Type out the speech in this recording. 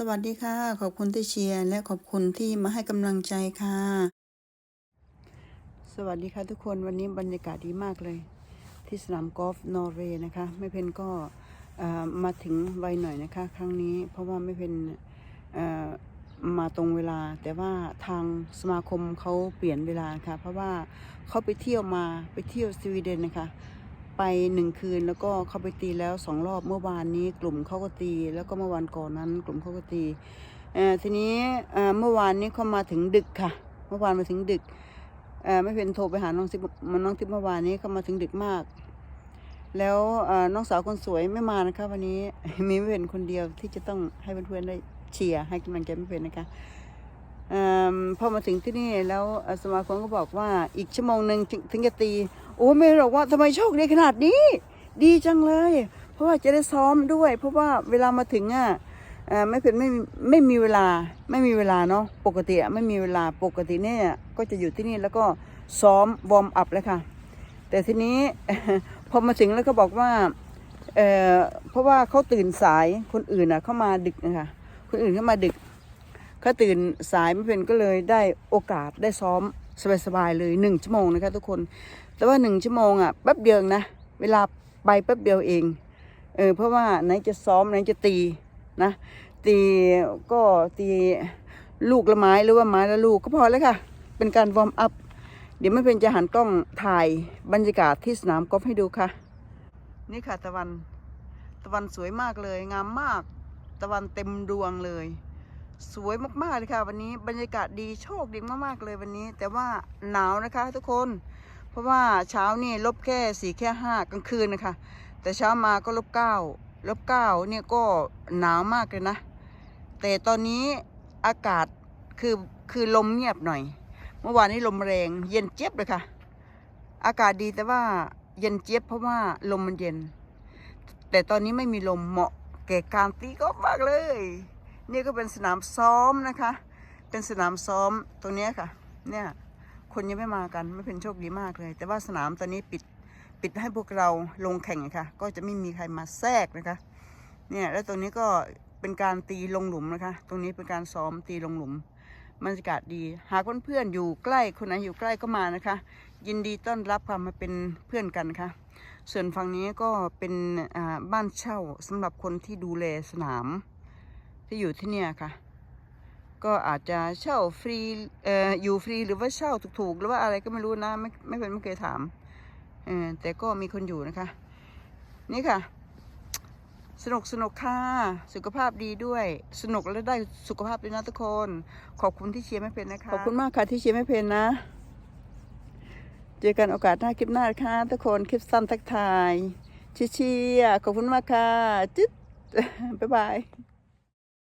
สวัสดีค่ะ ขอบคุณที่เชียร์และขอบคุณที่มาให้กำลังใจค่ะ สวัสดีค่ะทุกคนวันนี้บรรยากาศดีมากเลย ที่สนามกอล์ฟนอร์เวย์นะคะ ไม่เพนก็มาถึงไวหน่อยนะคะ ครั้งนี้เพราะว่าไม่เพนมาตรงเวลา แต่ว่าทางสมาคมเขาเปลี่ยนเวลาค่ะ เพราะว่าเขาไปเที่ยวมาไปเที่ยวสวีเดนนะคะ ไปหนึ่งคืนแล้วก็เขาไปตีแล้วสองรอบเมื่อวานนี้กลุ่มเขาก็ตี แล้วก็เมื่อวานก่อนนั้น กลุ่มเขาก็ตีเออทีนี้เออเมื่อวานนี้เขามาถึงดึกค่ะ เมื่อวานมาถึงดึกเออไม่เป็นโทรไปหาน้องทิพมันน้องทิพย์เมื่อวานนี้เขามาถึงดึกมาก แล้วเออน้องสาวคนสวยไม่มานะคะ วันนี้มีไม่เป็นคนเดียวที่จะต้องให้เพื่อนๆได้เชียร์ให้กำลังใจไม่เป็นนะคะ พอมาถึงที่นี่แล้วสมาคมก็บอกว่าอีกชั่วโมงหนึ่งถึงจะตี โอ้ไม่บอกว่าทำไมโชคดีขนาดนี้ ดีจังเลย เพราะว่าจะได้ซ้อมด้วย เพราะว่าเวลามาถึงอะไม่เป็นไม่ไม่มีเวลาไม่มีเวลาเนาะปกติอะไม่มีเวลาปกติเนี่ยก็จะอยู่ที่นี่แล้วก็ซ้อมวอร์มอัพแล้วค่ะ แต่ทีนี้พอมาถึงแล้วก็บอกว่าเออเพราะว่าเขาตื่นสายคนอื่นอะเข้ามาดึกนะคะคนอื่นเข้ามาดึก เขาตื่นสายไม่เป็นก็เลยได้โอกาสได้ซ้อมสบายๆเลยหนึ่งชั่วโมงนะคะทุกคน แต่ว่าหนึ่งชั่วโมงอะแป๊บเดียวนะ เวลาไปแป๊บเดียวเองเออเพราะว่าไหนจะซ้อมไหนจะตีนะ ตีก็ตีลูกละไม้หรือว่าไม้ละลูกก็พอแล้วค่ะ เป็นการวอร์มอัพเดี๋ยวไม่เป็นจะหันกล้องถ่ายบรรยากาศที่สนามกอล์ฟให้ดูค่ะ นี่ค่ะตะวันตะวันสวยมากเลย งามมาก ตะวันเต็มดวงเลย สวยมากๆเลยค่ะ วันนี้บรรยากาศดีโชคดีมากๆเลยวันนี้ แต่ว่าหนาวนะคะทุกคน เพราะว่าเช้านี่ลบแค่สี่แค่ห้ากลางคืนนะคะ แต่เช้ามาก็ลบเก้าลบเก้าเนี่ยก็หนาวมากเลยนะ แต่ตอนนี้อากาศคือคือลมเงียบหน่อย เมื่อวานนี้ลมแรง เย็นเจี๊ยบเลยค่ะ อากาศดีแต่ว่าเย็นเจี๊ยบเพราะว่าลมมันเย็น แต่ตอนนี้ไม่มีลมเหมาะแก่การตีกอล์ฟมากเลย นี่ก็เป็นสนามซ้อมนะคะ เป็นสนามซ้อมตรงนี้ค่ะ เนี่ยคนยังไม่มากันไม่เป็นโชคดีมากเลย แต่ว่าสนามตอนนี้ปิดปิดให้พวกเราลงแข่งค่ะ ก็จะไม่มีใครมาแทรกนะคะ เนี่ยแล้วตรงนี้ก็เป็นการตีลงหลุมนะคะ ตรงนี้เป็นการซ้อมตีลงหลุมบรรยากาศดี หากเพื่อนๆอยู่ใกล้คนไหนอยู่ใกล้ก็มานะคะ ยินดีต้อนรับค่ะมมาเป็นเพื่อนกันค่ะ ส่วนฝั่งนี้ก็เป็นบ้านเช่าสำหรับคนที่ดูแลสนาม ที่อยู่ที่เนี่ยค่ะ ก็อาจจะเช่าฟรีเอ่ออยู่ฟรีหรือว่าเช่าถูกๆ หรือว่าอะไรก็ไม่รู้นะ ไม่ไม่เป็นไม่เคยถามเออแต่ก็มีคนอยู่นะคะ นี่ค่ะ สนุกสนุกค่ะสุขภาพดีด้วย สนุกและได้สุขภาพด้วยนะทุกคน ขอบคุณที่เชียร์ไม่เป็นนะคะขอบคุณมากค่ะที่เชียร์ไม่เป็นนะ เจอกันโอกาสหน้าคลิปหน้าค่ะทุกคนคลิปสั้นทักทายเชียร์ขอบคุณมากค่ะจึ๊ดบ๊ายบาย